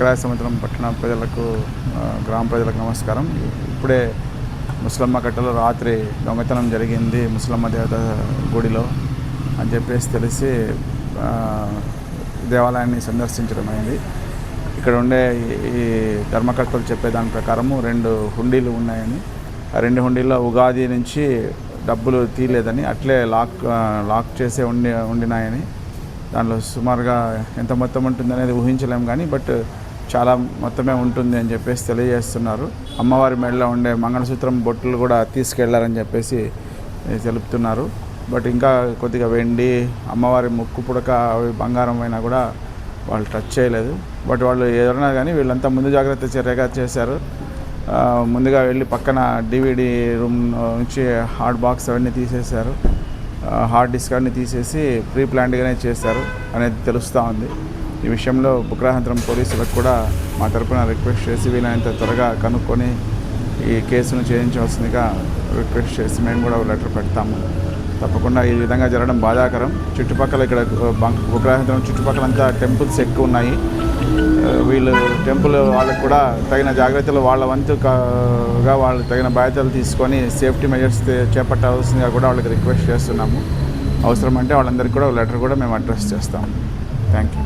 బుక్కరాయ సముద్రం పట్టణ ప్రజలకు గ్రామ ప్రజలకు నమస్కారం. ఇప్పుడే ముసలమ్మ కట్టలో రాత్రి దొంగతనం జరిగింది ముసలమ్మ దేవత గుడిలో అని చెప్పేసి తెలిసి దేవాలయాన్ని సందర్శించడం అయింది. ఇక్కడ ఉండే ఈ- ధర్మకర్తలు చెప్పే దాని ప్రకారము రెండు హుండీలు ఉన్నాయని ఆ రెండు హుండీల్లో ఉగాది నుంచి డబ్బులు తీయలేదని అట్లే లాక్ లాక్ చేసే ఉండి ఉండినాయని దానిలో సుమారుగా ఎంత మొత్తం ఉంటుందనేది ఊహించలేము కానీ బట్ చాలా మొత్తమే ఉంటుంది అని చెప్పేసి తెలియజేస్తున్నారు. అమ్మవారి మెడలో ఉండే మంగళసూత్రం బొట్టులు కూడా తీసుకెళ్ళారని చెప్పేసి తెలుపుతున్నారు. బట్ ఇంకా కొద్దిగా వెండి అమ్మవారి ముక్కు పుడక అవి బంగారం అయినా కూడా వాళ్ళు టచ్ చేయలేదు. బట్ వాళ్ళు ఎవరైనా కానీ వీళ్ళంతా ముందు జాగ్రత్త చర్యగా చేశారు. ముందుగా వెళ్ళి పక్కన డివిడి రూమ్ నుంచి హార్డ్ బాక్స్ అవన్నీ తీసేశారు. హార్డ్ డిస్క్ అన్నీ తీసేసి ప్రీ ప్లాన్డ్గానే చేశారు అనేది తెలుస్తూ ఉంది. ఈ విషయంలో బుక్రాహంతరం పోలీసులకు కూడా మా తరపున రిక్వెస్ట్ చేసి వీలైనంత త్వరగా కనుక్కొని ఈ కేసును చేయించవలసిందిగా రిక్వెస్ట్ చేసి మేము కూడా ఒక లెటర్ పెడతాము. తప్పకుండా ఈ విధంగా జరగడం బాధాకరం. చుట్టుపక్కల ఇక్కడ బంక్ బుక్రాహంతరం చుట్టుపక్కలంతా టెంపుల్స్ ఎక్కువ ఉన్నాయి. వీళ్ళు టెంపుల్ వాళ్ళకు కూడా తగిన జాగ్రత్తలు వాళ్ళ వంతుగా వాళ్ళు తగిన బాధ్యతలు తీసుకొని సేఫ్టీ మెజర్స్ చేపట్టాల్సిందిగా కూడా వాళ్ళకి రిక్వెస్ట్ చేస్తున్నాము. అవసరమంటే వాళ్ళందరికీ కూడా లెటర్ కూడా మేము అడ్రస్ చేస్తాము. Thank you.